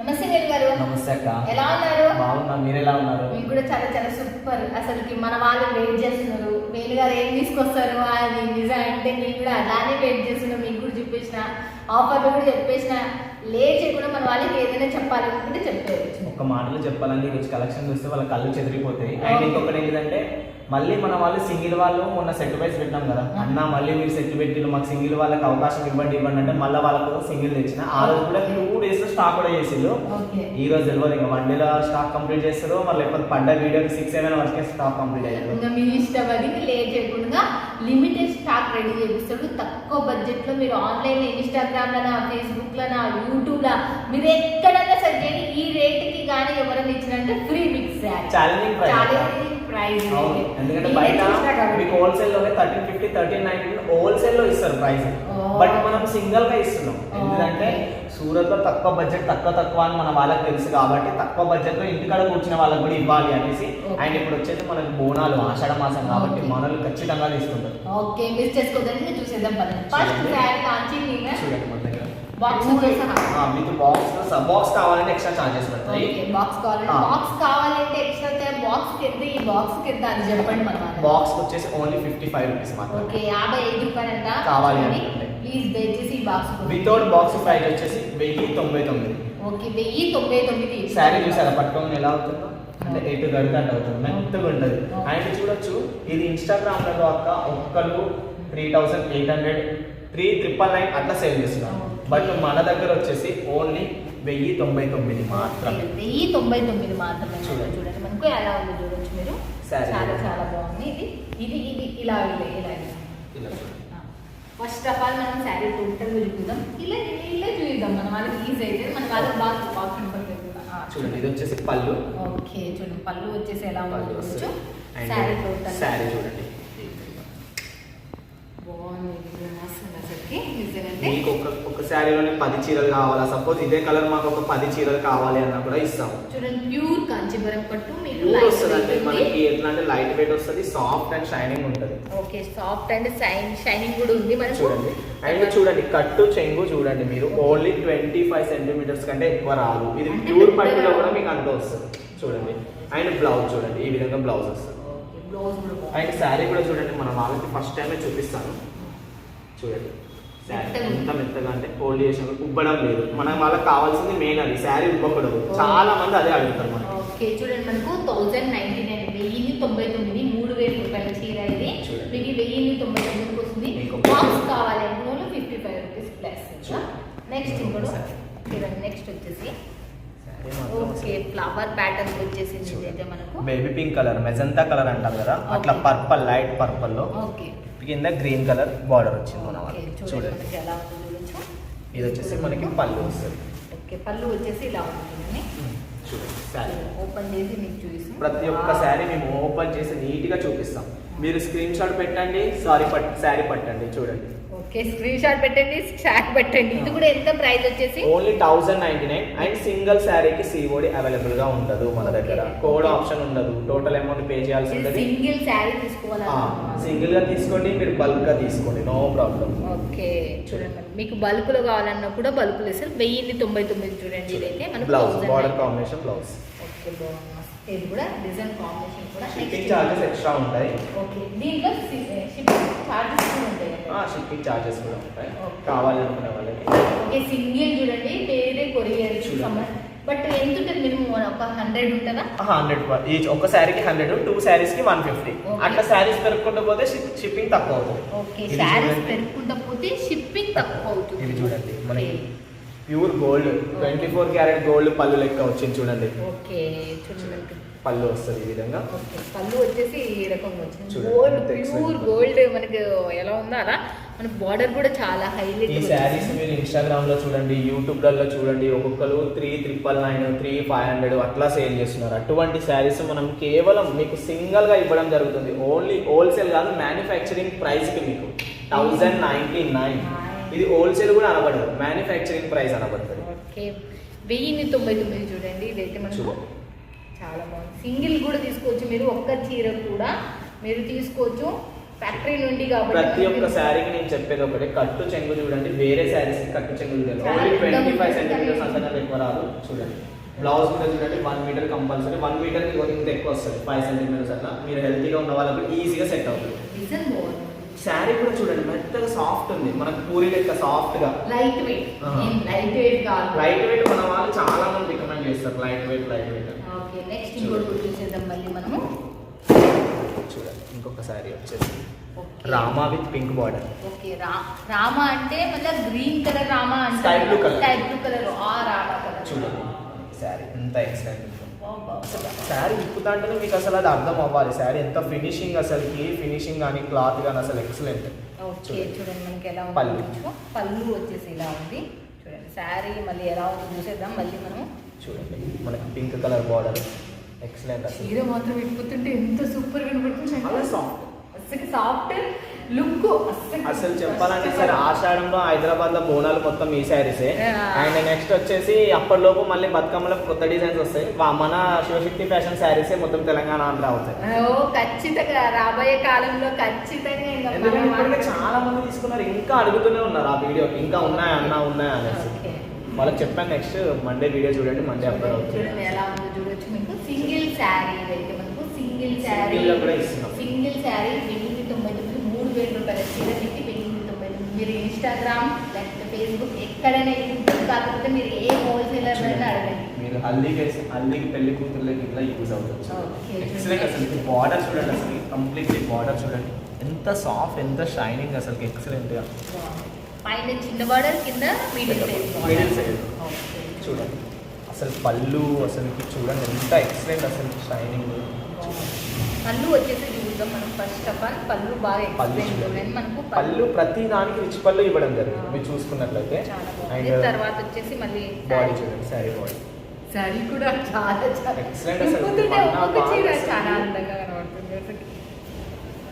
నమస్తే గారు. నమస్తే అక్క. ఎలా ఉన్నారు? బాగున్నా. మీరు ఎలా ఉన్నారు? మీకు కూడా చాలా చాలా సూపర్. అసలుకి మన వాళ్ళు వెయిట్ చేస్తున్నారు. వేలు గారు ఏం తీసుకొస్తారు అది నిజం అంటే మేము కూడా అలానే వెయిట్ చేస్తున్నాం. మీకు కూడా చూపించిన ఆఫర్లు కూడా చెప్పేసిన. లేట్ చేయకుండా మన వాళ్ళకి ఏదైనా చెప్పాలనుకుంటే చెప్పేయచ్చు. ఒక మాటలో చెప్పాలంటే ఈరోజు కలెక్షన్ చూస్తే వాళ్ళ కళ్ళు చెదిరిపోతాయి. అండ్ ఇంకొకటి ఏంటంటే మళ్ళీ మన వాళ్ళు సింగిల్ వాళ్ళు మొన్న సెట్ వైస్ పెట్టాం కదా. అన్న మళ్ళీ మీరు సెట్ పెట్టిన మాకు సింగిల్ వాళ్ళకి అవకాశం ఇవ్వండి ఇవ్వండి అంటే మళ్ళీ వాళ్ళకు సింగిల్ తెచ్చిన. ఆ రోజు కూడా టూ డేస్ స్టాక్ కూడా చేసిండు ఓకే. ఈ రోజు తెలియదు ఇంకా వన్ డేలో స్టాక్ కంప్లీట్ చేస్తారు మరి లేకపోతే పడ్డ వీడియోకి సిక్స్ సెవెన్ వరకే స్టాక్ కంప్లీట్ అయ్యారు ఇంకా మీ ఇష్టం అది లేట్ చేయకుండా లిమిటెడ్ స్టాక్ రెడీ చేపిస్తాడు తక్కువ బడ్జెట్లో మీరు ఆన్లైన్ ఇన్స్టాగ్రామ్ లనా ఫేస్బుక్ లనా యూట్యూబ్ లా మీరు ఎక్కడైనా చేయండి. ఈ రేట్కి కానీ ఎవరైనా ఇచ్చినంటే free mix challenging challenging price ఎందుకంటే బయట మీకు హోల్సేల్లోనే థర్టీన్ ఫిఫ్టీ థర్టీన్ నైన్టీన్ హోల్సేల్లో ఇస్తారు ప్రైస్. బట్ మనం సింగిల్గా ఇస్తున్నాం. ఎందుకంటే సూరత్లో తక్కువ బడ్జెట్ తక్కువ తక్కువ అని మన వాళ్ళకి తెలుసు కాబట్టి తక్కువ బడ్జెట్లో ఇంటికాడ కూర్చున్న వాళ్ళకి కూడా ఇవ్వాలి అనేసి. అండ్ ఇప్పుడు వచ్చేసి మనకి బోనాలు ఆషాఢ మాసం కాబట్టి. మనలు ఖచ్చితంగా తీసుకుంటారు ఓకే మిస్ చేసుకోవద్దని చూసేద్దాం పదండి ఫస్ట్ చూడండి. శారీ కాంచి చూడండి box with box sub box కావాలంటే ఎక్స్ట్రా చార్జెస్ పడతాయి. బాక్స్ కావాలంటే. బాక్స్ కావాలంటే ఎక్స్ట్రా బాక్స్కి ఎంత ఈ బాక్స్కి ఎంత అది చెప్పండి మన. బాక్స్ వచ్చేసి ఓన్లీ ఫిఫ్టీ ఫైవ్ రూపీస్ మాత్రమే. ఓకే యాభై ఐదు రూపాయలంట. కావాలి అనుకుంటే. ప్లీజ్ దయచేసి ఈ బాక్స్ వితౌట్ బాక్స్ ప్రైస్ వచ్చేసి వెయ్యి తొంభై తొమ్మిది. ఓకే వెయ్యి తొంభై తొమ్మిది. శారీ చూసారా? పట్టుకోమని ఎలా అవుతుందో? అంటే ఎటు గడితే అటు అవుతుంది. మెత్తగా ఉంటుంది. అండ్ చూడొచ్చు. ఇది ఇన్స్టాగ్రామ్లో అక్క ఒక్కరు three thousand eight hundred three triple nine అట్లా సేల్ చేస్తున్నాం బట్ మన దగ్గర వచ్చేసి ఓన్లీ వెయ్యి తొంభై తొమ్మిది మాత్రమే. వెయ్యి తొంభై తొమ్మిది మాత్రమే చూడండి. చూడండి. మనకు ఎలా ఉందో చూడొచ్చు మీరు. చాలా చాలా బాగుంది. ఇది ఇది ఇది ఇలా ఇలా ఇలా. ఫస్ట్ ఆఫ్ ఆల్ మనం శారీ టోటల్ చూద్దాం ఇలా ఇలా చూద్దాం మన. వాళ్ళకి ఈజీ అయితే మన వాళ్ళకి బాగా బాగా కనపడుతుంది చూడండి ఇది వచ్చేసి పళ్ళు. ఓకే చూడండి. పళ్ళు వచ్చేసి ఎలా వస్తుంది శారీ టోటల్ శారీ చూడండి బాగుంది ఇది మస్తు ఉంది అసలుకి నిజంగా మీకు ఒక ఒక శారీలోనే పది చీరలు కావాలా? సపోజ్ ఇదే కలర్ మాకు ఒక పది చీరలు కావాలి అన్నా కూడా ఇస్తాం. చూడండి ప్యూర్ కాంచీపురం పట్టు మీకు వస్తుంది. మనకి ఎట్లా అంటే లైట్ వెయిట్ వస్తుంది సాఫ్ట్ అండ్ షైనింగ్ ఉంటుంది. Okay soft and shine shining కూడా ఉంది మనకు. చూడండి. అండ్ చూడండి కట్టు చెంగు చూడండి మీరు. ఓన్లీ ట్వంటీ ఫైవ్ సెంటీమీటర్స్ కంటే ఎక్కువ రాదు. ఇది ప్యూర్ పట్టులో కూడా. మీకు అంత వస్తుంది. చూడండి. అండ్ బ్లౌజ్ చూడండి. ఈ విధంగా బ్లౌజ్ వస్తుంది. అండ్ శారీ కూడా చూడండి మన వాళ్ళకి ఫస్ట్ టైమే చూపిస్తాను. చూడండి. ఎంత మెత్తగా. అంటే ఫోల్డ్ చేసిన ఉబ్బడం లేదు. మన వాళ్ళకి కావాల్సింది మెయిన్ అది శారీ ఉబ్బకూడదు. చాలా మంది అదే అడుగుతారు మనకి. ఓకే చూడండి మనకు థౌజండ్ నైన్టీ నైన్ తొంభై తొమ్మిది మూడు వేల రూపాయల చీర ఇది. చూడండి. మీకు ఈ వెయ్యిన్ని తొంభై తొమ్మిదికి వస్తుంది. బాక్స్ కావాలి fifty five rupees plus. Next ఇంకోటి. నెక్స్ట్ వచ్చేసి. ఓకే ఫ్లవర్ ప్యాటర్న్ వచ్చేసింది ఇదైతే మనకు? Baby pink colour magenta colour అంటారు కదా అట్లా. పర్పల్ లైట్ పర్పల్లో ఓకే కింద గ్రీన్ కలర్ బార్డర్ వచ్చింది మన వాళ్ళకి. చూడండి ఇది వచ్చేసి మనకి పళ్ళు వస్తుంది. ఓకే పళ్ళు వచ్చేసి ఇలా ఉంటుంది చూడండి శారీ. ఓపెన్ చేసి మీకు చూపిస్తాం. ప్రతి ఒక్క శారీ మేము ఓపెన్ చేసి నీట్గా చూపిస్తాం. మీరు స్క్రీన్ షాట్ పెట్టండి సారీ పట్ శారీ పట్టండి చూడండి. ఓకే స్క్రీన్ షాట్ పెట్టండి షాట్ పెట్టండి. ఇది కూడా ఎంత ప్రైస్ వచ్చేసి? Only thousand ninety nine and single శారీకి సిఓడి అవైలబుల్గా ఉండదు మన దగ్గర. కోడ్ ఆప్షన్ ఉండదు. టోటల్ అమౌంట్ పే చేయాల్సి ఉంటుంది. సింగిల్ శారీ తీసుకోవాలి? సింగిల్గా తీసుకోండి మీరు బల్క్గా తీసుకోండి. నో ప్రాబ్లం ఓకే చూడండి. మీకు బల్కులో కావాలన్నా కూడా బల్కులు ఇస్తారు. వెయ్యిన్ని తొంభై తొమ్మిది చూడండి. ఇదైతే మనకు blouse 1000 border combination blouse okay బాగుంది. ఇది కూడా డిజైన్ కాంబినేషన్ కూడా షిప్పింగ్ చార్జెస్ ఎక్స్ట్రా ఉంటాయి ఓకే దీంట్లో షిప్పింగ్ చార్జెస్ కూడా ఉంటాయి? షిప్పింగ్ చార్జెస్ కూడా ఉంటాయి. కావాలనుకునే వాళ్ళకి ఓకే సింగిల్ చూడండి వేరే కొరియర్. బట్ ఎంత ఉంటుంది మినిమం ఒక హండ్రెడ్ ఉంటుందా హండ్రెడ్ ఈచ్ ఒక శారీకి హండ్రెడ్ టూ శారీస్కి వన్ ఫిఫ్టీ. అట్లా శారీస్ పెరుగుకుంటూ పోతే షిప్పింగ్ తక్కువ అవుతుంది ఓకే శారీస్. పెరుగుకుంటా పోతే షిప్పింగ్ తక్కువ అవుతుంది ఇది చూడండి మనకి. Pure gold. Twenty four carat gold పళ్ళు లెక్క వచ్చింది చూడండి. ఓకే చూడండి. పళ్ళు వస్తుంది ఈ విధంగా. పళ్ళు వచ్చేసి ఈ రకంగా వచ్చింది. Gold pure. గోల్డ్ మనకి ఎలా ఉందో అలా. మన బార్డర్ కూడా చాలా హైలైట్ ఈ శారీస్ మీరు ఇన్స్టాగ్రామ్లో చూడండి యూట్యూబ్లలో చూడండి ఒక్కొక్కరు three triple nine three five hundred అట్లా సేల్ చేస్తున్నారు. అటువంటి శారీస్ మనం కేవలం మీకు సింగిల్గా ఇవ్వడం జరుగుతుంది. ఓన్లీ హోల్సేల్ కాదు మ్యానుఫ్యాక్చరింగ్ ప్రైస్కి మీకు. థౌజండ్ నైన్టీ నైన్ ఇది హోల్సేల్ కూడా అనబడదు. మ్యానుఫ్యాక్చరింగ్ ప్రైస్ అనబడుతుంది. ఓకే. వెయ్యిన్ని తొంభై తొమ్మిది చూడండి. ఇదైతే మనకు చూడండి. చాలా బాగుంది. సింగిల్ కూడా తీసుకోవచ్చు మీరు. ఒక్క చీర కూడా మీరు తీసుకోవచ్చు. ఫ్యాక్టరీ నుండి కాబట్టి ప్రతి ఒక్క శారీకి నేను చెప్పేది ఒకటి. కట్టు చెంగు చూడండి. వేరే శారీస్ కట్టు చెంగు చూడండి. Only twenty five. సెంటీమీటర్స్ అంతకన్నా ఎక్కువ రాదు. చూడండి. బ్లౌజ్ కూడా చూడండి. One metre compulsory one metre ఇంత ఎక్కువ వస్తుంది. ఫైవ్ సెంటీమీటర్స్ అట్లా. మీరు హెల్తీగా ఉన్న వాళ్ళకి ఈజీగా సెట్ అవుతుంది. శారీ కూడా చూడండి మెత్తగా సాఫ్ట్ ఉంది. మనకు పూరి లెక్క సాఫ్ట్గా. లైట్ వెయిట్ లైట్ వెయిట్ కాదు. లైట్ వెయిట్ మన వాళ్ళు చాలా మంది రికమెండ్ చేస్తారు. Light weight light weight okay next ఇంకోటి చూసేద్దాం మళ్ళీ మనము. చూడండి ఇంకొక శారీ వచ్చేసి. Okay. Rama with pink border okay Rama అంటే మళ్ళీ గ్రీన్ కలర్ రామ అంటే Sky blue colour. Sky blue colour ఆ రామ కలర్ చూడండి శారీ ఎంత ఎక్సలెంట్. శారీ విప్పుతాంటేనే మీకు అసలు అది అర్థం అవ్వాలి. శారీ ఎంత ఫినిషింగ్ అసలుకి ఫినిషింగ్ కానీ క్లాత్ కానీ అసలు ఎక్సలెంట్ ఓకే చూడండి. మనకి ఎలా ఉంది పళ్ళు. వచ్చేసి ఇలా ఉంది. చూడండి శారీ మళ్ళీ ఎలా ఉంది చూసేద్దాం. మళ్ళీ మనం చూడండి మనకి పింక్ కలర్ బార్డర్ ఎక్సలెంట్ అసలు. మాత్రం విప్పుతుంటే ఎంత సూపర్ కనబడుతుంది చాలా సాఫ్ట్ అసలు సాఫ్ట్ లుక్ అసలు చెప్పాలంటే సరే ఆషాఢంలో హైదరాబాద్లో బోనాలు మొత్తం ఈ శారీసే. అండ్ నెక్స్ట్ వచ్చేసి అప్పటిలోపు మళ్ళీ బతుకమ్మలో కొత్త డిజైన్స్ వస్తాయి. మన శివశక్తి ఫ్యాషన్ శారీసే మొత్తం తెలంగాణ ఆంధ్ర అవుతాయి. ఓ ఖచ్చితంగా రాబోయే కాలంలో ఖచ్చితంగా ఎందుకంటే చాలా మంది తీసుకున్నారు ఇంకా అడుగుతూనే ఉన్నారు ఆ వీడియో ఇంకా ఉన్నాయా అన్నా ఉన్నాయా అనేసి. వాళ్ళకి చెప్పాను నెక్స్ట్ మండే వీడియో చూడండి మండే అప్లోడ్ అవుతుంది. ఎలా ఉందో చూడొచ్చు మీకు. సింగిల్ శారీ మనకు సింగిల్ శారీ కూడా ఇస్తున్నాం. శారీ వెయ్యి తొంభై తొమ్మిది మూడు వేల రూపాయల చీర పెట్టి వెయ్యి తొంభై తొమ్మిది. మీరు ఇన్స్టాగ్రామ్ లేకపోతే ఫేస్బుక్ ఎక్కడైనా యూట్యూబ్ కాకపోతే మీరు ఏ హోల్సేలర్ అయినా అడగండి. మీరు హల్దీకి హల్దీకి పెళ్ళి కూతుర్లకి ఇట్లా యూజ్ అవుతుంది. ఎక్సలెంట్ అసలు బార్డర్ చూడండి అసలు కంప్లీట్లీ బార్డర్ చూడండి. ఎంత సాఫ్ట్ ఎంత షైనింగ్ అసలు ఎక్సలెంట్గా. పైన చిన్న బార్డర్ కింద medium size Middle size. Okay. చూడండి. అసలు పళ్ళు అసలు చూడండి ఎంత ఎక్సలెంట్ అసలు షైనింగ్ పళ్ళు వచ్చేసి చూద్దాం మనం ఫస్ట్ ఆఫ్ ఆల్ పళ్ళు బాగా ఎక్స్ప్లెయిన్ మనకు పళ్ళు ప్రతి దానికి రిచ్ పళ్ళు ఇవ్వడం జరిగింది. మీరు చూసుకున్నట్లయితే. అండ్ తర్వాత వచ్చేసి మళ్ళీ బాడీ చూడండి శారీ బాడీ. శారీ కూడా చాలా చాలా చాలా అందంగా కనబడుతుంది.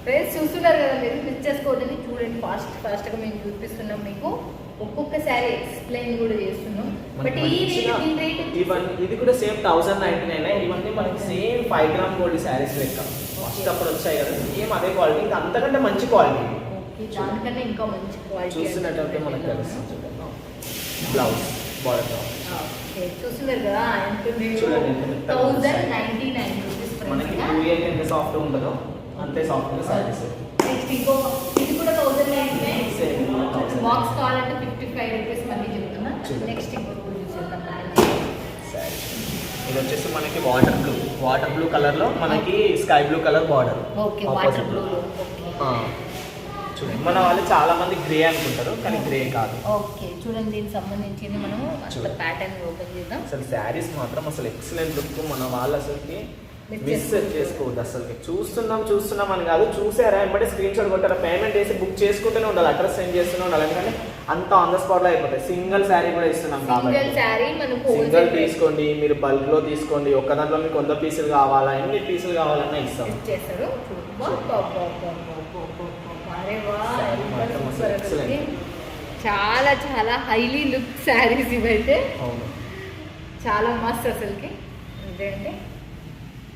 ఫ్రెండ్స్ చూస్తున్నారు కదా మీరు? మిస్ చేసుకోవద్దని చూడండి. ఫాస్ట్ ఫాస్ట్గా మేము చూపిస్తున్నాం మీకు. ఒక్కొక్క శారీ ఎక్స్ప్లెయిన్ కూడా చేస్తున్నాం. బట్ ఈ రేట్ ఇది కూడా సేమ్ థౌసండ్ నైన్టీ నైన్ ఇవన్నీ మనకి same five gram gold saris లెక్క. ఫస్ట్ అప్పుడు వచ్చాయి కదా. సేమ్ అదే క్వాలిటీ ఇంకా అంతకంటే మంచి క్వాలిటీ దానికన్నా ఇంకా మంచి క్వాలిటీ చూస్తున్నట్టయితే మనకు తెలుస్తుంది బ్లౌజ్ బార్డర్ ఓకే చూస్తున్నారు కదా థౌజండ్. నైన్టీ నైన్ రూపీస్ మనకి టూ ఇయర్ ఎంత సాఫ్ట్ ఉంటుందో అంతే సాఫ్ట్ శారీస్ నెక్స్ట్ ఇంకో ఇది కూడా thousand ninety nine Same, 1000. Box కావాలంటే ఫిఫ్టీ ఫైవ్ రూపీస్ మళ్ళీ చెప్తున్నా. నెక్స్ట్ కూడా చూసేద్దాం ఇది వచ్చేసి మనకి వాటర్ బ్లూ వాటర్ బ్లూ కలర్లో మనకి sky blue colour border okay water blue చూడండి. మన వాళ్ళు చాలా మంది గ్రే అనుకుంటారు కానీ గ్రే కాదు. ఓకే చూడండి దీనికి సంబంధించింది మనము అసలు చూడండి. ప్యాటర్న్ ఓపెన్ చేద్దాం. అసలు శారీస్ మాత్రం అసలు ఎక్సలెంట్ లుక్ మన వాళ్ళు అసలుకి Miss మిస్ చేసుకోవద్దు. చేసుకోవద్దు అసలు చూస్తున్నాం చూస్తున్నాం అని కాదు. చూసారా? ఎంబడే స్క్రీన్ షాట్ కొట్టారా? పేమెంట్ వేసి బుక్ చేసుకుంటూనే ఉండాలి. అడ్రస్ సెండ్ చేస్తూనే ఉండాలి. ఎందుకంటే అంత ఆన్ ద స్పాట్లో అయిపోతాయి. సింగిల్ శారీ కూడా ఇస్తున్నాం సింగిల్ కాబట్టి. శారీ మనకు సింగిల్ తీసుకోండి మీరు బల్క్లో తీసుకోండి. ఒక్క దాంట్లో మీకు వంద పీసులు కావాలా? ఎన్ని పీసులు కావాలన్నా ఇస్తాం. ఇచ్చేస్తారు. చాలా చాలా హైలీ లుక్ శారీస్ ఇవైతే. చాలా మస్త్ అసలుకి. ఇదేంటి?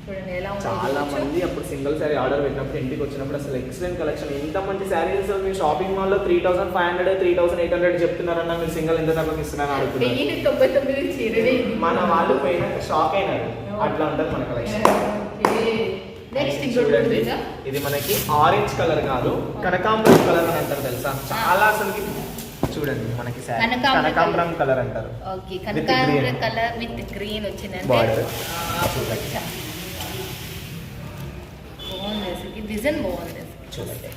చూడండి ఎలా చాలా. మంది అప్పుడు సింగిల్ శారీ ఆర్డర్ పెట్టినప్పుడు ఇంటికి వచ్చినప్పుడు అసలు ఎక్సలెంట్ కలెక్షన్ ఇంత మంచి శారీస్ అసలు మీరు షాపింగ్ మాల్లో three thousand five hundred three thousand eight hundred చెప్తున్నారన్న మీరు సింగిల్ ఎంత తక్కువ ఇస్తున్నారని అడుగుతున్నారు. మన వాళ్ళు పోయినాక షాక్ అయినారు. అట్లా ఉంటుంది మన కలెక్షన్ చూడండి. ఇది మనకి ఆరెంజ్ కలర్ కాదు కనకాంబరం కలర్ అని అంటారు తెలుసా? చాలా అసలుకి చూడండి మనకి కనకాంబరం కలర్ అంటారు. Okay. కనకాంబర. Colour with green Border. బాగుంది అసలు డిజైన్ బాగుంది. చూడండి.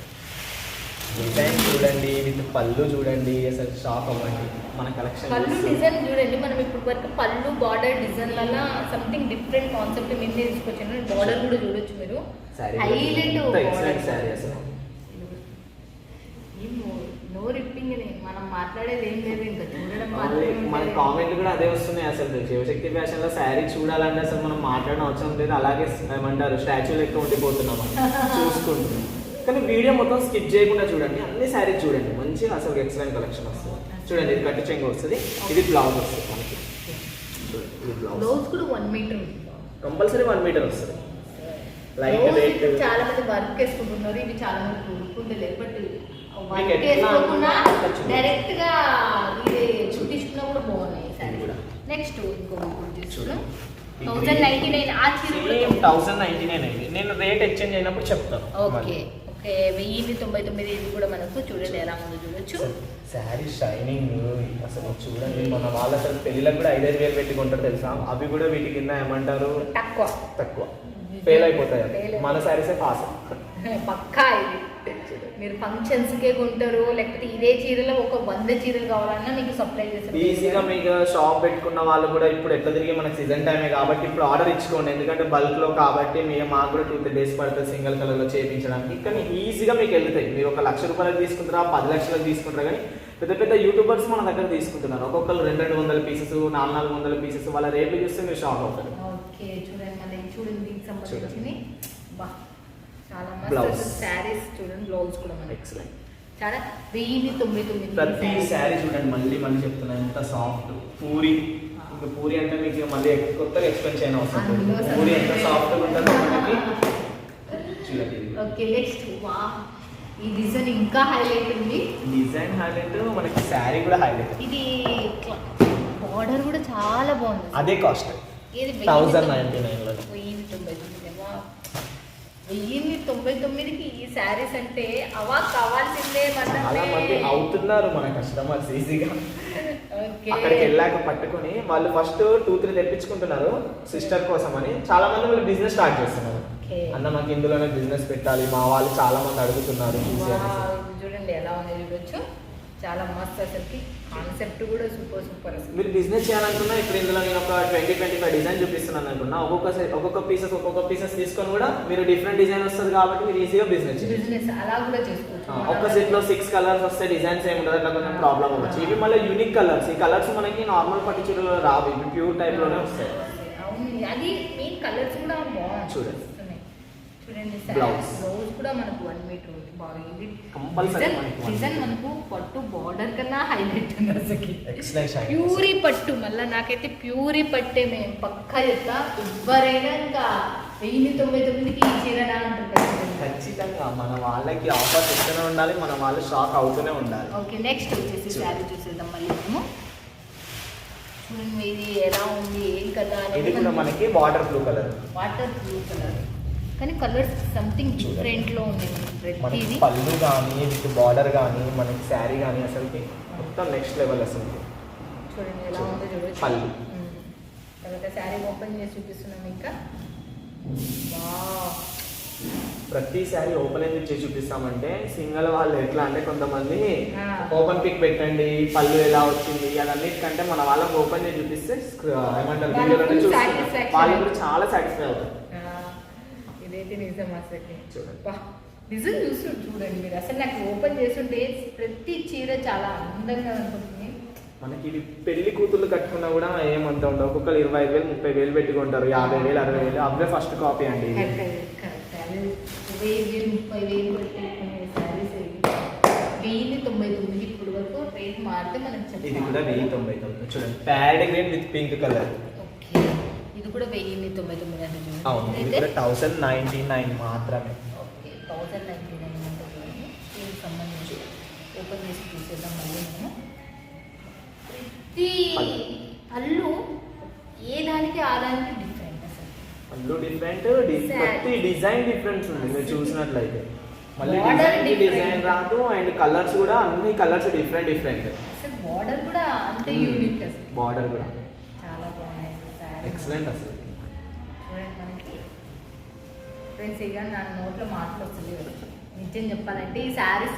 డిజైన్ చూడండి విత్ పళ్ళు చూడండి అసలు షాక్ అవ్వండి మన కలెక్షన్ పళ్ళు డిజైన్ చూడండి మనం ఇప్పుడు వరకు పళ్ళు బార్డర్ డిజైన్లలో సంథింగ్ డిఫరెంట్ కాన్సెప్ట్ మీద తీసుకొచ్చాను బార్డర్ కూడా చూడొచ్చు మీరు. హైలైట్ ఎక్సలెంట్ శారీ అసలు. నో రిప్పింగ్ మనం మాట్లాడేది ఏం లేదు ఇంకా చూడడం మన. కామెంట్లు కూడా అదే వస్తున్నాయి అసలు. శివశక్తి ఫ్యాషన్లో శారీ చూడాలంటే అసలు మనం మాట్లాడడం అవసరం లేదు. అలాగే ఏమంటారు స్టాచ్యూ లెక్క ఉండిపోతున్నాం మనం. చూసుకుంటూ కానీ వీడియో మొత్తం స్కిప్ చేయకుండా చూడండి. అన్ని శారీ చూడండి. మంచిగా అసలు ఎక్సలెంట్ కలెక్షన్ వస్తుంది. చూడండి ఇది కట్టు చెంగు వస్తుంది. ఇది బ్లౌజ్ వస్తుంది మనకి. ఇది బ్లౌజ్ కూడా one metre compulsory one metre వస్తుంది. లైట్ చాలా మంది వర్క్ వేసుకుంటున్నారు ఇవి చాలా మంది కొనుక్కుంటలేరు బట్ అనుకుంటే డైరెక్ట్గా ఇది చుట్టించుకున్నా కూడా బాగున్నాయి. సారీ కూడా. నెక్స్ట్ ఇంకో చూడండి. థౌసండ్. నైన్టీ నైన్ ఆ చీర థౌసండ్ నైన్టీ నైన్. అయింది నేను రేట్ ఎక్స్చేంజ్ అయినప్పుడు చెప్తాను ఓకే. ఓకే. వెయ్యి తొంభై తొమ్మిది ఇది కూడా మనకు చూడండి ఎలా ఉందో చూడొచ్చు. శారీ షైనింగ్ అసలు చూడండి మన వాళ్ళ అసలు పెళ్ళిళ్ళకి కూడా ఐదైదు వేలు పెట్టుకుంటారు తెలుసా? అవి కూడా వీటి కింద ఏమంటారు? తక్కువ. తక్కువ. ఫెయిల్ అయిపోతాయి. మన శారీసే పాస్ పక్కా ఇది. మీరు ఫంక్షన్స్ కే కొంటారు లేకపోతే ఇదే చీరలో ఒక వంద చీరలు కావాలన్నా మీకు సప్లై చేస్తారు. ఈజీగా మీకు షాప్ పెట్టుకున్న వాళ్ళు కూడా ఇప్పుడు ఎట్లా తిరిగి మనకి సీజన్ టైమే కాబట్టి ఇప్పుడు ఆర్డర్ ఇచ్చుకోండి. ఎందుకంటే బల్క్లో కాబట్టి మీరు మాకు కూడా టూ త్రీ డేస్ పడుతుంది సింగిల్ కలర్లో చేయించడానికి కానీ ఈజీగా మీకు వెళ్తాయి. మీరు ఒక లక్ష రూపాయలకు తీసుకుంటారా పది లక్షలకు తీసుకుంటారా కానీ పెద్ద పెద్ద యూట్యూబర్స్ మన దగ్గర తీసుకుంటున్నారు. ఒక్కొక్కరు రెండు రెండు వందల పీసెస్ నాలుగు నాలుగు వందల పీసెస్ వాళ్ళ రేట్లు చూస్తే మీరు షాక్ అవుతారు. ఓకే చూడండి చూడండి దీనికి సంబంధించి బా. చాలా. మస్తు శారీస్ చూడండి బ్లౌజ్ కూడా మనకి ఎక్సలెంట్ చాలా వెయ్యి తొమ్మిది తొమ్మిది ప్రతి. శారీ చూడండి మళ్ళీ మళ్ళీ చెప్తున్నా ఎంత సాఫ్ట్ పూరి. ఇంకా పూరి అంటే మీకు మళ్ళీ కొత్తగా ఎక్స్ప్లెయిన్ చేయని అవసరం పూరి ఎంత సాఫ్ట్గా ఉంటుందో మనకి. ఓకే నెక్స్ట్ వా. ఈ డిజైన్ ఇంకా హైలైట్ ఉంది. డిజైన్ హైలైట్ మనకి శారీ కూడా హైలైట్ ఇది బార్డర్ కూడా చాలా బాగుంది. అదే కాస్ట్ తొమ్మిది- నైన్టీ నైన్లో. వెయ్యి తొంభై వెయ్యిన్ని తొంభై తొమ్మిదికి ఈ శారీస్ అంటే అవా కావాల్సిందే చాలా మంది అవుతున్నారు మన కస్టమర్స్ ఈజీగా. అక్కడికి వెళ్ళాక పట్టుకొని వాళ్ళు ఫస్ట్ టూ త్రీ తెప్పించుకుంటున్నారు సిస్టర్ కోసం అని. చాలా మంది వాళ్ళు బిజినెస్ స్టార్ట్ చేస్తున్నారు. అన్న మాకు ఇందులోనే బిజినెస్ పెట్టాలి. మా వాళ్ళు చాలా మంది అడుగుతున్నారు చూడండి ఎలా ఉంది చూడొచ్చు. చాలా మస్తు అసలుకి. కాన్సెప్ట్ కూడా సూపర్ సూపర్ మీరు బిజినెస్ చేయాలనుకున్నా ఇప్పుడు ఇందులో నేను ఒక ట్వంటీ ట్వంటీ ఫైవ్ డిజైన్ చూపిస్తున్నాను అనుకున్నా. ఒక్కొక్క ఒక్కొక్క పీసెస్ ఒక్కొక్క పీసెస్ తీసుకొని కూడా మీరు డిఫరెంట్ డిజైన్ వస్తుంది కాబట్టి మీరు ఈజీగా బిజినెస్ బిజినెస్ అలా కూడా చేసుకోవచ్చు. ఒక్క సెట్లో సిక్స్ కలర్స్ వస్తే డిజైన్స్ ఏమి ఉండదు అట్లా కొంచెం ప్రాబ్లం అవ్వచ్చు. ఇవి మళ్ళీ యూనిక్ కలర్స్ ఈ కలర్స్ మనకి నార్మల్ పట్టు చీరలో రావు ఇవి ప్యూర్ టైప్లోనే వస్తాయి. అది మెయిన్ కలర్స్ కూడా బాగుంది చూడండి. చూడండి. బ్లౌజ్ కూడా మనకు వన్ మీటర్ ఉంది. డిజైన్ మనకి పట్టు బార్డర్ కన్నా హైలైట్ ఉంది అసలు ఎక్సలెంట్ షైన్ ప్యూరీ పట్టు. మళ్ళీ నాకైతే ప్యూరీ పట్టే మేము పక్కా చెప్తా. ఎవరైనా ఇంకా వెయ్యి తొంభై తొమ్మిదికి ఈ ఖచ్చితంగా మన వాళ్ళకి ఆఫర్స్ ఇస్తూనే ఉండాలి మన వాళ్ళు షాక్ అవుతూనే ఉండాలి. ఓకే నెక్స్ట్ వచ్చేసి శారీ చూసేద్దాం మళ్ళీ మేము చూడండి ఇది ఎలా ఉంది ఏం కదా ఇది కూడా మనకి water blue colour water blue colour కానీ కలర్స్ సంథింగ్ డిఫరెంట్లో ఉంది ప్రతిదీ. పళ్ళు కానీ విత్ బార్డర్ కానీ మనకి శారీ కానీ అసలు మొత్తం నెక్స్ట్ లెవెల్ అసలు. చూడండి ఎలా ఉందో చూడొచ్చు. పళ్ళు. తర్వాత శారీ ఓపెన్ చేసి చూపిస్తున్నాం ఇంకా. ప్రతి శారీ ఓపెన్ ఎందుకు చేసి చూపిస్తామంటే సింగల్ వాళ్ళు ఎట్లా అంటే కొంతమంది. ఓపెన్ పిక్ పెట్టండి పళ్ళు ఎలా వచ్చింది అదన్నిటికంటే మన వాళ్ళకి ఓపెన్ చేసి చూపిస్తే ఏమంటారు. వాళ్ళు కూడా చాలా సాటిస్ఫై అవుతారు. ఇదైతే నిజం అసలు నిజం చూస్తూ చూడండి మీరు. అసలు నాకు ఓపెన్ చేస్తుంటే ప్రతి చీర చాలా అందంగా ఉంటుంది. మనకి ఇది పెళ్ళి కూతుర్లు కట్టుకున్నా కూడా ఏమంత ఉండవు. ఒక్కొక్కరు ఇరవై ఐదు వేలు ముప్పై వేలు పెట్టుకుంటారు. యాభై వేలు అరవై వేలు. అవే ఫస్ట్ కాపీ అండి ముప్పై వేలు పెట్టుకునే. వెయ్యి తొంభై తొమ్మిది ఇప్పుడు వరకు రేట్ మారితే మనకు ఇది కూడా వెయ్యి తొంభై తొమ్మిది. చూడండి pad green with pink colour కూడా వెయ్యి తొంభై తొమ్మిది అంటే థౌసండ్ నైన్టీ నైన్ మాత్రమే. ఓకే థౌజండ్ నైంటీ నైన్ అంటే చూడండి. దీనికి సంబంధించి ఓపెన్ చేసి చూసేద్దాం మళ్ళీ మేము ప్రతి పళ్ళు ఏ దానికి ఆ దానికి డిఫరెంట్ అసలు. పళ్ళు డిఫరెంట్. ప్రతి డిజైన్ డిఫరెన్స్ ఉంది మీరు చూసినట్లయితే. మళ్ళీ డిజైన్ రాదు అండ్ కలర్స్ కూడా అన్ని కలర్స్ డిఫరెంట్ డిఫరెంట్ బార్డర్ కూడా అంతే యూనిక్ బార్డర్ కూడా చాలా బాగున్నాయి అసలు శారీ ఎక్సలెంట్ అసలు. చూడండి మనకి. ఫ్రెండ్స్ ఇక నా నోట్లో మాటలు వస్తుంది నిజం చెప్పాలంటే ఈ శారీస్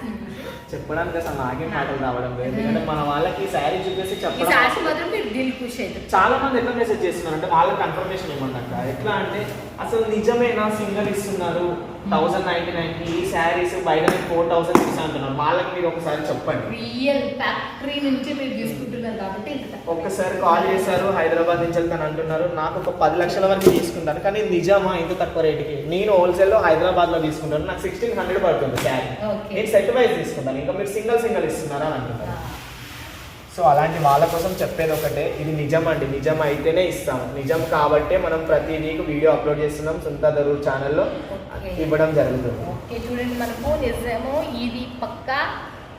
చెప్పడానికి అసలు నాకే మాటలు రావడం లేదు. ఎందుకంటే మన వాళ్ళకి శారీ చూసేసి ఈ చెప్పడం శారీస్ మాత్రం మీరు దిల్ ఖుషి అవుతుంది చాలా మంది ఎట్లా మెసేజ్ చేస్తున్నారు అంటే వాళ్ళకి కన్ఫర్మేషన్ అక్క. ఎట్లా అంటే అసలు నిజమేనా సింగల్ ఇస్తున్నారు. థౌసండ్ నైన్టీ నైన్కి ఈ శారీస్ బయట ఫోర్ థౌసండ్ సిక్స్ అంటున్నారు. వాళ్ళకి మీరు ఒకసారి చెప్పండి. రియల్ ఫ్యాక్టరీ నుంచి మీరు తీసుకుంటున్నారు కాబట్టి. ఒక్కసారి కాల్ చేశారు హైదరాబాద్ నుంచి వెళ్తాను అంటున్నారు. నాకు ఒక పది లక్షల వరకు తీసుకుంటాను కానీ నిజమా? ఇంత తక్కువ రేటుకి. నేను హోల్సేల్లో హైదరాబాద్లో తీసుకుంటాను. నాకు సిక్స్టీన్ హండ్రెడ్ పడుతుంది శారీ. నేను సెట్ వైజ్ తీసుకుంటాను. ఇంకా మీరు సింగల్ సింగల్ ఇస్తున్నారా అని అంటున్నారు. సో అలాంటి వాళ్ళ కోసం చెప్పేది ఒకటే. ఇది నిజం అండి. నిజం అయితేనే ఇస్తాం. నిజం కాబట్టే మనం ప్రతి వీక్ వీడియో అప్లోడ్ చేస్తున్నాం సుంతా దరూర్ ఛానల్లో. ఇవ్వడం జరుగుతుంది. ఓకే చూడండి మనకు నిజము ఇది పక్క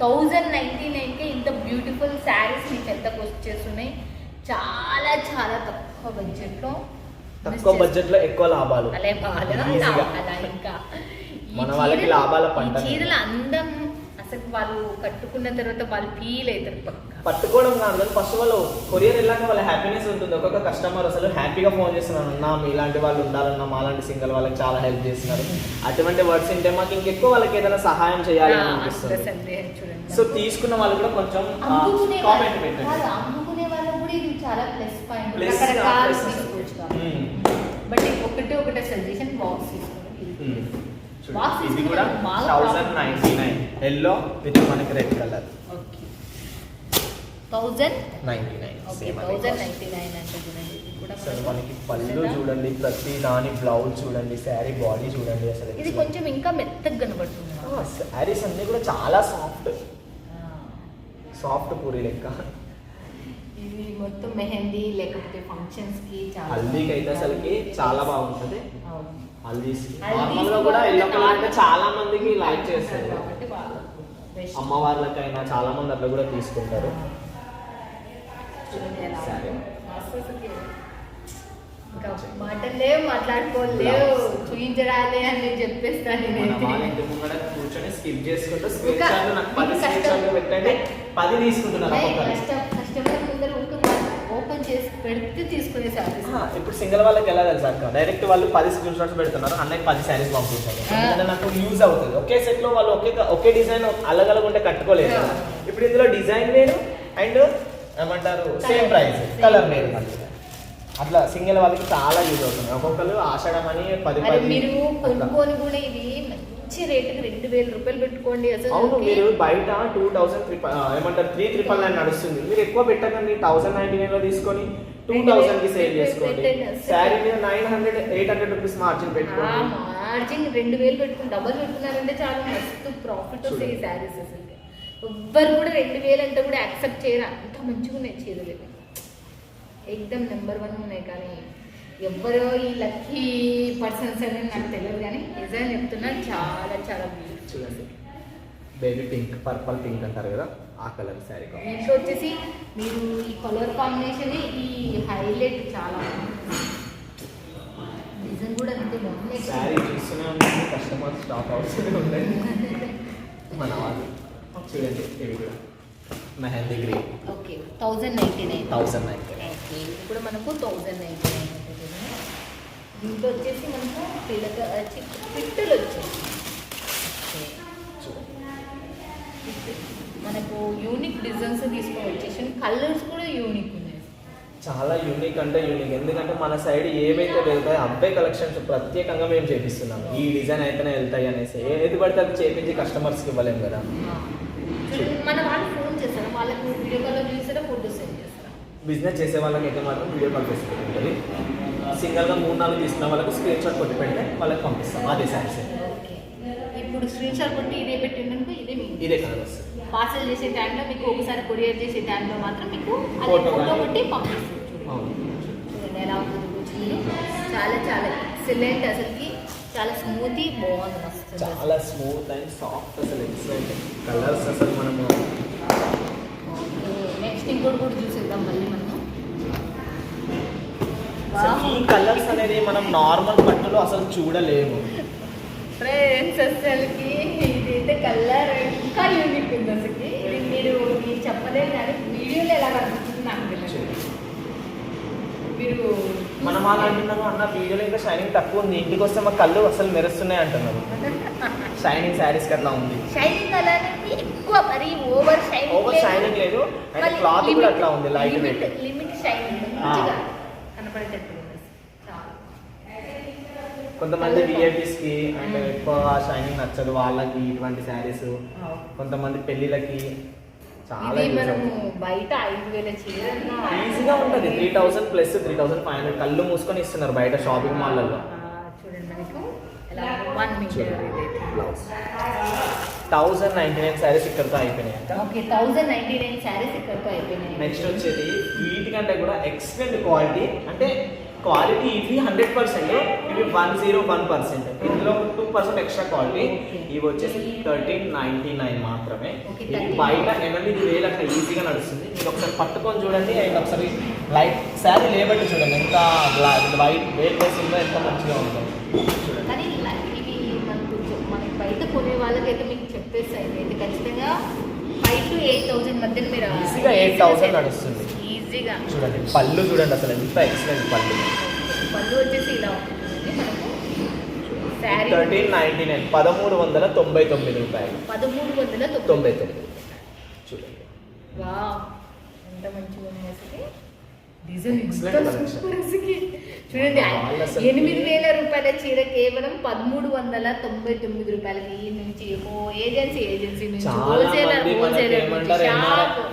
థౌజండ్ నైన్టీ నైన్కి ఇంత బ్యూటిఫుల్ శారీస్ మీకు ఎంతకు వచ్చేస్తున్నాయి చాలా చాలా తక్కువ బడ్జెట్లో తక్కువ బడ్జెట్లో ఎక్కువ లాభాలు. అలే ఇంకా? మన వాళ్ళకి లాభాల పంట. చీరల అందం అసలు వాళ్ళు కట్టుకున్న తర్వాత వాళ్ళు ఫీల్ అవుతారు. పక్క పట్టుకోవడం కాదు కానీ ఫస్ట్ వాళ్ళు కొరియర్ వెళ్ళాక వాళ్ళ హ్యాపీనెస్ ఉంటుంది. ఒక్కొక్క కస్టమర్ అసలు హ్యాపీగా ఫోన్ చేస్తున్నాను. అన్న మీలాంటి వాళ్ళు ఉండాలన్నా మాలాంటి సింగల్ వాళ్ళకి చాలా హెల్ప్ చేస్తున్నారు. అటువంటి వర్డ్స్ ఉంటే మాకు ఇంకెక్కువ వాళ్ళకి ఏదైనా సహాయం చేయాలి అనిపిస్తుంది. సో తీసుకున్న వాళ్ళు కూడా కొంచెం అమ్ముకునే కామెంట్ పెట్టండి. ఎల్లో విత్ మనకి red colour thousand ninety nine thousand ninety nine అంటే చూడండి అసలు మనకు పళ్ళు? చూడండి ప్రతి దాని బ్లౌజ్ చూడండి శారీ బాడీ చూడండి అసలు ఇది కొంచెం ఇంకా మెత్తగా కనబడుతుంది. శారీస్ అన్ని కూడా చాలా సాఫ్ట్ సాఫ్ట్ పూరి లెక్క. ఇది మొత్తం మెహందీ లేకపోతే ఫంక్షన్స్కి చాలా హల్దీకి అయితే అసలుకి చాలా బాగుంటుంది. హల్దీస్. నార్మల్ కూడా ఎల్లో కలర్ అంటే చాలా మందికి లైక్ చేస్తారు. అమ్మవార్లకైనా చాలా మంది అట్లా కూడా తీసుకుంటారు. చూడండి ఎలా. ఇంకా మాటలు లేవు మాట్లాడుకోలేవు చూపించడాలే అని నేను చెప్పేస్తాను కూర్చొని స్కిప్ చేసుకుంటూ పది కష్టం. ముందర ఓపెన్ చేసి పెడితే తీసుకునే ఇప్పుడు సింగిల్ వాళ్ళకి ఎలా తెలుసు అక్క? డైరెక్ట్ వాళ్ళు పది స్క్రీన్ షాట్స్ పెడుతున్నారు అన్నకి పది శారీస్ పంపించారు నాకు యూజ్ అవుతుంది. ఒకే సెట్లో వాళ్ళు ఒకే ఒకే డిజైన్ అలగలగా ఉంటే కట్టుకోలేదు. ఇప్పుడు ఇందులో డిజైన్ వేరు అండ్ ఏమంటారు సేమ్. ప్రైస్. కలర్ వేరు మళ్ళీ అట్లా సింగిల్ వాళ్ళకి చాలా యూజ్ అవుతుంది ఒక్కొక్కరు ఆషాఢం అని పది మరి. కొనుక్కొని కూడా ఇది మంచి రేటుకి రెండు వేల రూపాయలు పెట్టుకోండి అవును మీరు బయట టూ థౌసండ్ త్రిపల్ ఏమంటారు త్రీ త్రిపల్ నైన్ నడుస్తుంది మీరు ఎక్కువ పెట్టకండి థౌసండ్ నైన్టీ నైన్లో తీసుకొని టూ థౌసండ్కి సేల్ చేసుకోండి. శారీ మీద nine hundred eight hundred rupees margin పెట్టుకోండి మార్జిన్ రెండు వేలు పెట్టుకుని డబల్ పెట్టుకున్నారంటే చాలా మస్తు ప్రాఫిట్ వస్తాయి. శారీస్ అసలు ఎవ్వరు కూడా రెండు వేలు అంటే కూడా యాక్సెప్ట్ చేయరు. అంత మంచిగా ఉన్నాయి చీరలు. ఇవి. ఎక్దమ్ నెంబర్ వన్ ఉన్నాయి కానీ ఎవ్వరో ఈ లక్కీ పర్సన్స్ అని నాకు తెలియదు కానీ నిజంగా చెప్తున్నా చాలా చాలా చూడండి. బేబీ పింక్ పర్పల్ పింక్ అంటారు కదా ఆ కలర్ శారీ దీంట్లో వచ్చేసి మీరు ఈ కలర్ కాంబినేషన్ ఈ హైలైట్ చాలా. డిజైన్ కూడా అంతే బాగుంది. శారీ చూస్తూనే ఉంటుంది కస్టమర్ స్టాక్ అవుతూనే ఉంటుంది మన వాళ్ళు. చూడండి ఇవి mehndi green okay. Thousand ninety nine. Thousand nine. Okay. ఇది కూడా మనకు థౌజండ్ నైంటీ నైన్ దీంట్లో వచ్చేసి మనకు పిల్లక పిట్టలు వచ్చేసి. మనకు యూనిక్ డిజైన్స్ తీసుకొని వచ్చేసి కలర్స్ కూడా యూనిక్ ఉన్నాయి. చాలా యూనిక్ అంటే యూనిక్ ఎందుకంటే మన సైడ్ ఏవైతే వెళ్తాయో అవే కలెక్షన్స్ ప్రత్యేకంగా మేము చేపిస్తున్నాము. ఈ డిజైన్ అయితేనే వెళ్తాయి అనేసి. ఏది పడితే అది చేపించి కస్టమర్స్కి ఇవ్వలేము కదా. మన వాళ్ళు ఫోన్ చేస్తారు. వాళ్ళకు వీడియో కాల్లో చూసారా ఫోటోస్ సెండ్ చేస్తారా. బిజినెస్ చేసే వాళ్ళకి అయితే మాత్రం వీడియో కాల్ ఉంటుంది సింగల్గా మూడు నాలుగు తీసుకున్న వాళ్ళకి స్క్రీన్ షాట్ కొట్టి పెడితే వాళ్ళకి పంపిస్తాం అదే ఓకే ఇప్పుడు స్క్రీన్ షాట్ కొట్టి ఇదే పెట్టిండనుకో ఇదే మీకు ఇదే కలర్ వస్తుంది. పార్సల్ చేసే టైంలో మీకు ఒకసారి కొరియర్ చేసే టైంలో మాత్రం మీకు అది ఫోటో. కొట్టి పంపిస్తుంది చూడండి. ఎలా ఉంటుంది చాలా చాలా ఎక్సలెంట్ అసలుకి. చాలా స్మూత్ బాగుంది. చాలా స్మూత్ అండ్ సాఫ్ట్ అసలు ఎక్సలెంట్. కలర్స్ అసలు మనము నెక్స్ట్ ఇంకోటి కూడా చూసేద్దాం మళ్ళీ అసలు ఈ కలర్స్ అనేది మనం నార్మల్ పట్టులో అసలు చూడలేము. ఫ్రెండ్స్ అసలుకి ఇదైతే కలర్ ఇంకా యూనిక్ ఉంది అసలుకి. ఇది మీరు మీరు చెప్పలేదు కానీ వీడియోలో ఎలా కనిపిస్తుంది నాకు తెలియదు. మీరు మనం అలా అంటున్నాము అన్న వీడియోలో ఇంకా షైనింగ్ తక్కువ ఉంది. ఇంటికి వస్తే మా కళ్ళు అసలు మెరుస్తున్నాయి అంటున్నారు. షైనింగ్ శారీస్కి అట్లా ఉంది. షైనింగ్ అనేది ఎక్కువ మరి ఓవర్ షైనింగ్ ఓవర్ షైనింగ్ లేదు. అండ్ క్లాత్ కూడా అట్లా ఉంది లైట్ వెయిట్ లిమిట్ షైనింగ్ కనపడేటట్టు కొంతమంది విఐపీస్కి అండ్ ఎక్కువ షైనింగ్ నచ్చదు. వాళ్ళకి ఇటువంటి శారీస్. కొంతమంది పెళ్ళిళ్ళకి ఇది మనము బయట ఐదు వేల చీర ఈజీగా ఉంటుంది. Three thousand plus three thousand five hundred కళ్ళు మూసుకొని ఇస్తున్నారు బయట షాపింగ్ మాల్లలో చూడండి మనకు. వన్ మీటర్ ఇదైతే blouse thousand ninety nine saris ఇక్కడితో అయిపోయినాయి okay thousand ninety nine saris ఇక్కడితో అయిపోయినాయి. నెక్స్ట్ వచ్చేది వీటికంటే కూడా ఎక్సలెంట్ క్వాలిటీ అంటే క్వాలిటీ ఇవి హండ్రెడ్ పర్సెంట్ ఇవి వన్ జీరో వన్ పర్సెంట్ ఇందులో టూ పర్సెంట్ ఎక్స్ట్రా క్వాలిటీ ఇవి వచ్చేసి థర్టీన్ నైన్టీ నైన్ మాత్రమే ఇది 13. బయట ఎనిమిది వేలు అట్లా ఈజీగా నడుస్తుంది. మీరు ఒకసారి పట్టుకొని చూడండి అండ్ ఒకసారి లైట్ శారీ లేబట్టి చూడండి. ఎంత వైట్ వెయిట్ ఉందో ఎంత మంచిగా ఉందో. చూడండి బయట కొనే వాళ్ళకైతే మీకు చెప్పేస్తాయి. అయితే ఖచ్చితంగా ఫైవ్ టు ఎయిట్ థౌసండ్ మధ్యన మీరు ఈజీగా 8,000 నడుస్తుంది. ఈజీగా చూడండి పళ్ళు చూడండి అసలు ఎంత ఎక్సలెంట్ పళ్ళు. పళ్ళు వచ్చేసి ఇలా ఉంటుంది మనకు. శారీ థర్టీన్ నైన్టీ నైన్ పదమూడు వందల తొంభై తొమ్మిది రూపాయలు. పదమూడు వందల తొంభై తొమ్మిది. చూడండి. వా ఎంత మంచిగా అసలు. డిజైన్ చూడండి ఎనిమిది వేల రూపాయల చీర కేవలం పదమూడు వందల తొంభై తొమ్మిది రూపాయలకి ఈ నుంచి ఓ ఏజెన్సీ ఏజెన్సీ నుంచి హోల్సేలర్ హోల్సేలర్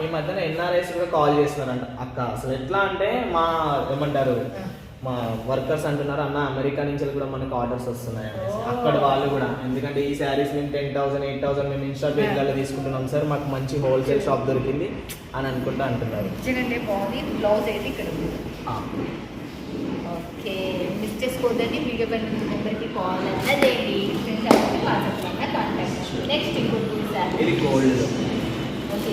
ఈ మధ్యన ఎన్ఆర్ఐస్ కూడా కాల్ చేస్తున్నారంట. అక్క అసలు ఎట్లా అంటే మా ఏమంటారు మా వర్కర్స్ అంటున్నారు అన్న అమెరికా నుంచి కూడా మనకు ఆర్డర్స్ వస్తున్నాయి అనేసి. అక్కడ వాళ్ళు కూడా ఎందుకంటే ఈ శారీస్ మేము టెన్ థౌసండ్ ఎయిట్ థౌసండ్ మేము ఇన్స్టా పేజ్లలో తీసుకుంటున్నాం. సార్ మాకు మంచి హోల్సేల్ షాప్ దొరికింది అని అనుకుంటా అంటున్నారు. బ్లౌజ్ అయితే ఇక్కడ ఓకే. మిస్ చేసుకోవద్దండి. వీడియో పైన నెంబర్కి కాల్ అయినా చేయండి. ఫ్రెండ్స్ కాబట్టి వాట్సాప్ అయినా కాంటాక్ట్ నెక్స్ట్ ఇది గోల్డ్ ఓకే.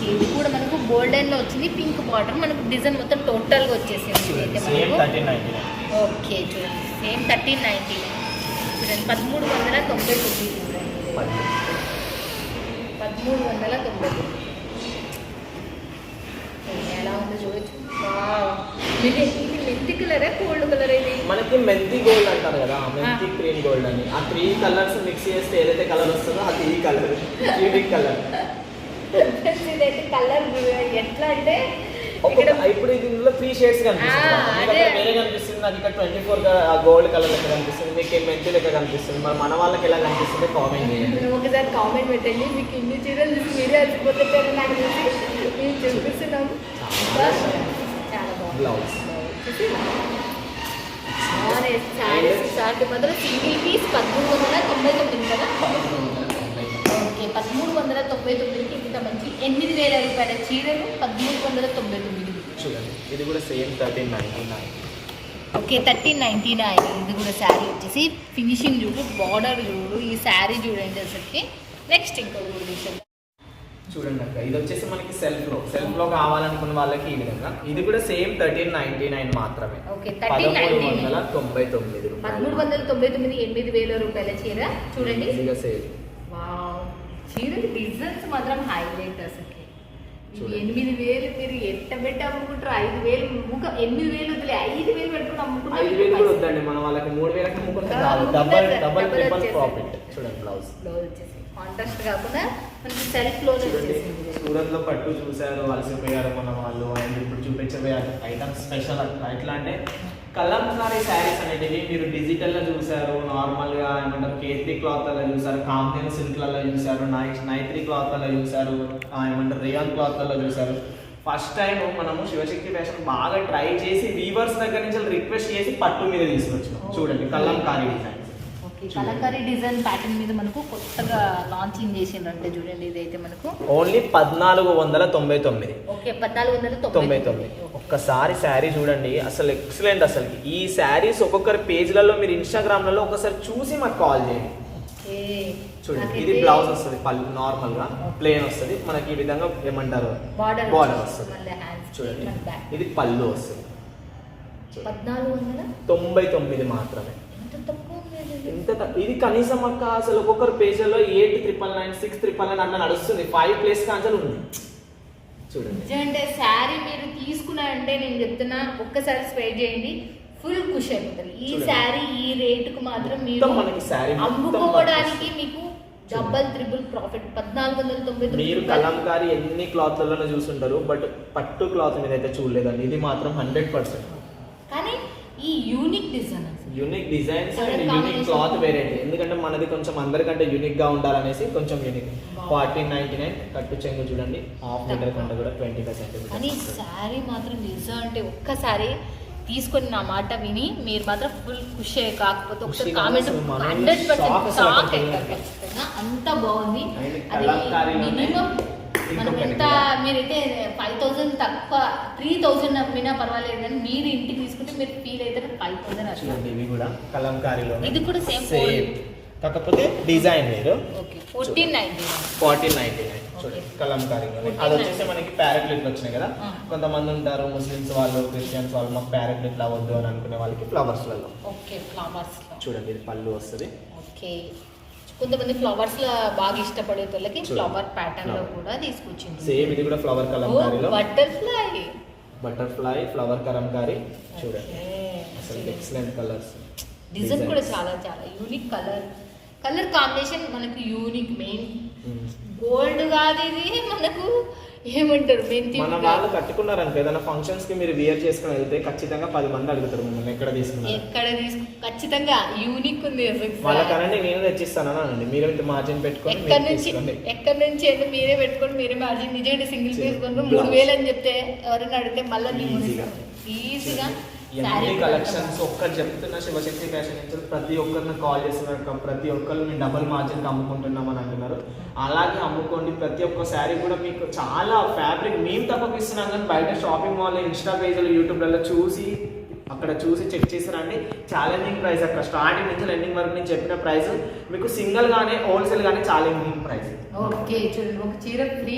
ఓకే ఇది కూడా మనకు గోల్డెన్లో వచ్చింది పింక్ బార్డర్ మనకు డిజైన్ మొత్తం టోటల్గా వచ్చేసింది మనకు. ఓకే చూడండి సేమ్ థర్టీన్ నైంటీ చూడండి పదమూడు వందల తొంభై తొమ్మిది ఇది. పదమూడు వందల తొంభై తొమ్మిది ఎలా ఉందో చూడొచ్చు. మెంతి కలరా కోల్డ్ కలర్ ఇది? మనకి మెంతి గోల్డ్ అంటారు కదా మెంతి క్రీమ్ గోల్డ్ అని. ఆ త్రీ కలర్స్ మిక్స్ చేస్తే ఏదైతే కలర్ వస్తుందో అది ఈ కలర్ యూనిక్ కలర్ ఇదైతే కలర్ ఎట్లా అంటే ఇప్పుడు ఇది ఇందులో త్రీ షేడ్స్ కనిపిస్తుంది. వేరే కనిపిస్తుంది నాకు ఇక్కడ ట్వంటీ ఫోర్ గోల్డ్ కలర్ లెక్క కనిపిస్తుంది మీకు ఈ మెంతి లెక్క కనిపిస్తుంది. మరి మన వాళ్ళకి ఎలా కనిపిస్తుంది? కామెంట్ చేయండి. ఒకసారి కామెంట్ పెట్టండి. మీకు ఇన్ని చీరలు చూసి మీరే అలసిపోతుంటారు నాకు తెలిసి మేము చూపిస్తున్నాం. బ్లౌజ్ శారీస్ మాత్రం సింగిల్ పీస్ పదమూడు వందల తొంభై తొమ్మిది కదా? ఓకే పదమూడు వందల తొంభై తొమ్మిదికి ఇంత మంచి ఎనిమిది వేల రూపాయల చీరలు పదమూడు వందల తొంభై తొమ్మిది. చూడండి ఇది కూడా same thirteen ninety nine. Okay thirteen ninety nine. ఇది కూడా శారీ వచ్చేసి ఫినిషింగ్ చూడు బార్డర్ చూడు ఈ శారీ చూడండి అసలుకి. నెక్స్ట్ ఇంకో చూసాం చూడండి అక్క ఇది వచ్చేసి మనకి సెల్ఫ్లో సెల్ఫ్లో కావాలనుకున్న వాళ్ళకి ఈ విధంగా. ఇది కూడా సేమ్ థర్టీన్ నైన్టీ నైన్ మాత్రమే. ఓకే పదమూడు 13.99. వందల తొంభై తొమ్మిది పదమూడు రూపాయలు వందల తొంభై తొమ్మిది ఎనిమిది వేల రూపాయల చీర. చూడండి. చీరల డిజైన్స్ మాత్రం హైలైట్ చూడండి. ఎనిమిది వేలు మీరు ఎంత పెట్టి అమ్ముకుంటారు ఐదు వేలు ముఖ ఎనిమిది వేలు వదిలే ఐదు వేలు పెట్టుకుని అమ్ముకుంటారు ఐదు వేలు కూడా వద్దండి మన వాళ్ళకి మూడు వేలకి అమ్ముకుంటే ఆ, చాలు అమ్ముకుంటే డబల్ చాలు. డబల్ డబల్ ట్రిపుల్ వచ్చేసి. ప్రాఫిట్ చూడండి బ్లౌజ్ బ్లౌజ్ వచ్చేసి కాంట్రాస్ట్ కాకుండా మనకి సెల్ఫ్లో సూరత్లో పట్టు చూసారు అలసిపోయారు మన వాళ్ళు అండ్ ఇప్పుడు చూపించబోయే ఐటమ్స్ స్పెషల్ ఎట్లా అంటే కలంకారీ శారీస్ అనేటివి మీరు డిజిటల్లో చూసారు నార్మల్గా ఏమంటారు కేత్రి క్లాత్లలో చూసారు కాంపియన్ సిల్క్లలో చూసారు నై నైత్రి క్లాత్లలో చూసారు ఆ, ఏమంటారు రియాన్ క్లాత్లలో చూసారు ఫస్ట్ టైం మనము శివశక్తి ఫ్యాషన్ బాగా ట్రై చేసి వీవర్స్ దగ్గర నుంచి రిక్వెస్ట్ చేసి పట్టు మీద తీసుకొచ్చినాం చూడండి kalamkari design kalamkari design pattern మీద మనకు కొత్తగా లాంచింగ్ చేసిండ్రంటే చూడండి ఇదైతే మనకు. ఓన్లీ పద్నాలుగు వందల తొంభై తొమ్మిది. ఓకే పద్నాలుగు వందల తొంభై తొమ్మిది. ఒక్కసారి శారీ చూడండి అసలు ఎక్సలెంట్ అసలు. ఈ శారీస్ ఒక్కొక్కరి పేజ్లలో మీరు ఇన్స్టాగ్రామ్లలో ఒకసారి చూసి మాకు కాల్ చేయండి. చూడండి ఇది బ్లౌజ్ వస్తుంది పళ్ళు నార్మల్గా ప్లేన్ వస్తుంది. మనకి ఈ విధంగా ఏమంటారు? బార్డర్ వస్తుంది. చూడండి ఇది పళ్ళు వస్తుంది. పద్నాలుగు వందల? తొంభై తొమ్మిది మాత్రమే. ఎంత ఇది? కనీసం అక్క అసలు ఒక్కొక్కరు పేజ్లలో eight triple nine six triple nine అట్లా నడుస్తుంది. ఫైవ్ ప్లేస్ కాంచాలు ఉంది. చూడండి. నిజంటే శారీ మీరు తీసుకున్నారంటే నేను చెప్తున్నా ఒక్కసారి స్ప్రెడ్ చేయండి. ఫుల్ ఖుషి అయిపోతారు ఈ. శారీ ఈ రేటుకు మాత్రం మీరు అమ్ముకోవడానికి మీకు డబల్ త్రిబుల్ ప్రాఫిట్. పద్నాలుగు వందల తొంభై మీరు. కలంకారీ ఎన్ని క్లాత్లలో చూసుంటారు బట్ పట్టు క్లాత్ మీద అయితే చూడలేదండి. ఇది మాత్రం హండ్రెడ్ పర్సెంట్ ఈ unique design unique designs and unique. Cloth variety ఎందుకంటే మనది కొంచెం అందరికంటే యూనిక్గా ఉండాలనేసి కొంచెం యూనిక్. ఫార్టీన్ నైన్టీ నైన్ కట్టు చెంగు చూడండి. హాఫ్ మీటర్ కంటే కూడా ట్వంటీ ఫైవ్ కానీ సెంటీమీటర్ శారీ మాత్రం నిజం అంటే ఒక్కసారి తీసుకొని నా మాట విని మీరు మాత్రం ఫుల్ ఖుషి కాకపోతే ఒకసారి కామెంట్ హండ్రెడ్ పర్సెంట్ అంత బాగుంది. అది మినిమం మనం ఎంత. మీరైతే ఫైవ్ థౌసండ్ తక్కువ త్రీ థౌసండ్ అమ్మినా పర్వాలేదు కానీ మీరు ఇంటికి తీసుకుంటే మీరు ఫీల్ అయితే ఫైవ్ థౌసండ్ చూడండి ఇవి కూడా కలంకారీలో ఇది కూడా same సేమ్ కాకపోతే డిజైన్ వేరు. Fourteen ninety fourteen ninety nine. కలంకారీలో 14.99. అది వచ్చేసి మనకి ప్యారెట్లెట్లు వచ్చినాయి కదా. కొంతమంది ఉంటారు ముస్లిమ్స్ వాళ్ళు క్రిస్టియన్స్ వాళ్ళు మాకు ప్యారెట్లెట్లు అవ్వద్దు అని అనుకునే వాళ్ళకి ఫ్లవర్స్లలో ఓకే ఫ్లవర్స్ చూడండి ఇది పళ్ళు వస్తుంది. ఓకే. కొంతమంది ఫ్లవర్స్లో బాగా ఇష్టపడే వాళ్ళకి. ఫ్లవర్ ప్యాటర్న్లో. కూడా తీసుకొచ్చింది. సేమ్ ఇది కూడా ఫ్లవర్ కలంకారీలో బటర్ఫ్లై బటర్ఫ్లై ఫ్లవర్ కలంకారీ చూడండి అసలు ఎక్సలెంట్ కలర్స్ డిజైన్ కూడా చాలా చాలా యూనిక్ కలర్ కలర్ కాంబినేషన్ మనకు యూనిక్ మెయిన్ గోల్డ్ కాదు ఇది మనకు ఏమంటారు? మెంతి మన వాళ్ళు కట్టుకున్నారు అనుకో ఏదైనా ఫంక్షన్స్కి మీరు వియర్ చేసుకుని వెళ్తే ఖచ్చితంగా పది మంది అడుగుతారు మిమ్మల్ని ఎక్కడ తీసుకున్నారు. ఎక్కడ తీసుకు ఖచ్చితంగా యూనిక్ ఉంది. వాళ్ళకనండి నేను తెచ్చిస్తాను అనండి. మీరు ఇంత మార్జిన్ పెట్టుకొని ఎక్కడి నుంచి ఎక్కడి నుంచి అంటే మీరే పెట్టుకొని మీరే మార్జిన్ నిజంగా సింగిల్ Blouse. మూడు వేలు అని చెప్తే ఎవరైనా అడిగితే మళ్ళీ. ఈజీగా ఎన్ని కలెక్షన్స్ ఒక్కరు చెప్తున్న శివశక్తి ఫ్యాషన్ నుంచి ప్రతి ఒక్కరిని కాల్ చేస్తున్నారు ప్రతి ఒక్కరు మేము డబుల్ మార్జిన్ అమ్ముకుంటున్నాం అని అంటున్నారు. అలాగే అమ్ముకోండి ప్రతి ఒక్క శారీ కూడా మీకు చాలా ఫ్యాబ్రిక్ మేము తప్పకు ఇస్తున్నాం కానీ బయట షాపింగ్ మాల్ ఇన్స్టా పేజ్లు యూట్యూబ్లలో చూసి అక్కడ చూసి చెక్ చేసి రండి. ఛాలెంజింగ్ ప్రైస్ అక్కడ. స్టార్టింగ్ నుంచి ఎండింగ్ వరకు నేను చెప్పిన ప్రైస్ మీకు సింగిల్ గానే హోల్సేల్ గానే ఛాలెంజింగ్ ప్రైస్ ఓకే చూడండి ఒక చీర ఫ్రీ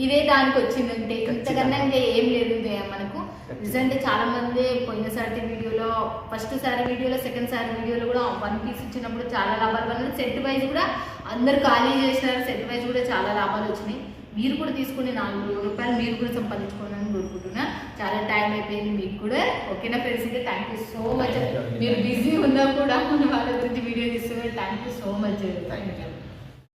ఇదే దానికి వచ్చిందంటే ఇంతకన్నా ఇంకా ఏం లేదు మనకు నిజంటే చాలా మంది పోయినసారి వీడియోలో ఫస్ట్ సారి వీడియోలో సెకండ్ సారి వీడియోలో కూడా వన్ పీస్ ఇచ్చినప్పుడు చాలా లాభాలు. పడినాయి సెట్ వైజ్ కూడా అందరు ఖాళీ చేసినారు. సెట్ వైజ్ కూడా చాలా లాభాలు వచ్చినాయి. మీరు కూడా తీసుకుని నాలుగు రూపాయలు మీరు కూడా సంపాదించుకోవాలని కోరుకుంటున్నా. చాలా టైం అయిపోయింది మీకు కూడా. ఓకేనా ఫ్రెండ్స్ అయితే థ్యాంక్ యూ సో మచ్ మీరు బిజీ ఉన్నా కూడా మన వాళ్ళ గురించి వీడియో తీస్తున్నారు. Thank you so much Thank you.